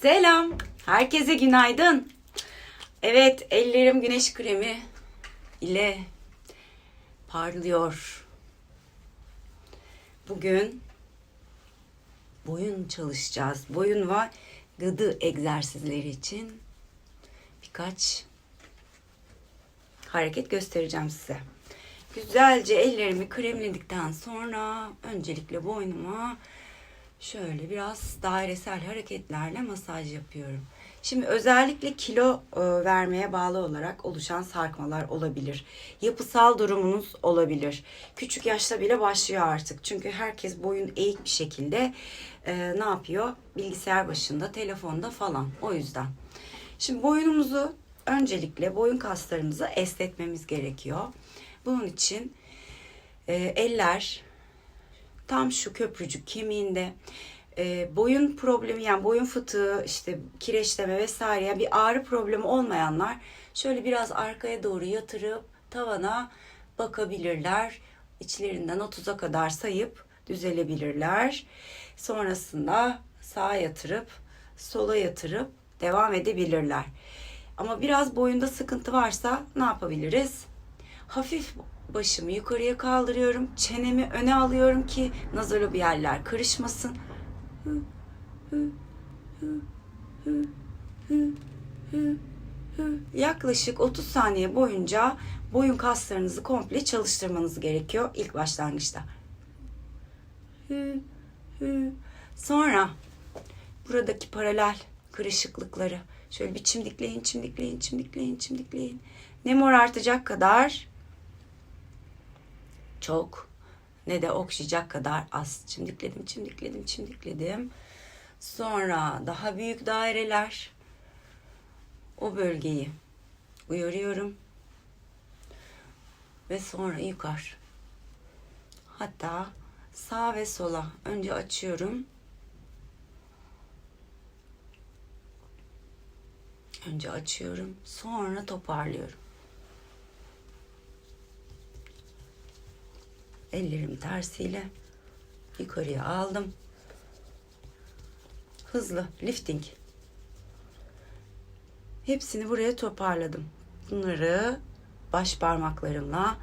Selam. Herkese günaydın. Evet, ellerim güneş kremi ile parlıyor. Bugün boyun çalışacağız. Boyun ve gıdı egzersizleri için birkaç hareket göstereceğim size. Güzelce ellerimi kremledikten sonra öncelikle boynuma şöyle biraz dairesel hareketlerle masaj yapıyorum. Şimdi özellikle kilo e, vermeye bağlı olarak oluşan sarkmalar olabilir. Yapısal durumunuz olabilir. Küçük yaşta bile başlıyor artık. Çünkü herkes boyun eğik bir şekilde e, ne yapıyor? Bilgisayar başında, telefonda falan. O yüzden. Şimdi boynumuzu öncelikle boyun kaslarımızı esnetmemiz gerekiyor. Bunun için e, eller tam şu köprücük kemiğinde e, boyun problemi yani boyun fıtığı işte kireçleme vesaire yani bir ağrı problemi olmayanlar şöyle biraz arkaya doğru yatırıp tavana bakabilirler. İçlerinden 30'a kadar sayıp düzelebilirler. Sonrasında sağa yatırıp sola yatırıp devam edebilirler. Ama biraz boyunda sıkıntı varsa ne yapabiliriz? Hafif başımı yukarıya kaldırıyorum. Çenemi öne alıyorum ki nazarlı bir yerler karışmasın. Yaklaşık 30 saniye boyunca boyun kaslarınızı komple çalıştırmanız gerekiyor ilk başlangıçta. Sonra buradaki paralel kırışıklıkları şöyle bir çimdikleyin, çimdikleyin, çimdikleyin, çimdikleyin. Ne mor artacak kadar çok ne de okşayacak kadar az. Çimdikledim, çimdikledim, çimdikledim. Sonra daha büyük daireler. O bölgeyi uyarıyorum. Ve sonra yukarı. Hatta sağ ve sola önce açıyorum. Önce açıyorum, sonra toparlıyorum. Ellerim tersiyle yukarıya aldım. Hızlı lifting. Hepsini buraya toparladım. Bunları baş parmaklarımla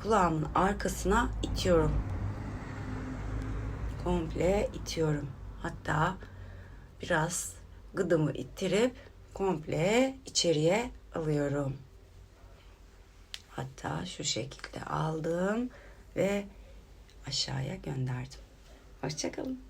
kulağımın arkasına itiyorum. Komple itiyorum. Hatta biraz gıdımı ittirip komple içeriye alıyorum. Hatta şu şekilde aldım ve aşağıya gönderdim. Hoşçakalın.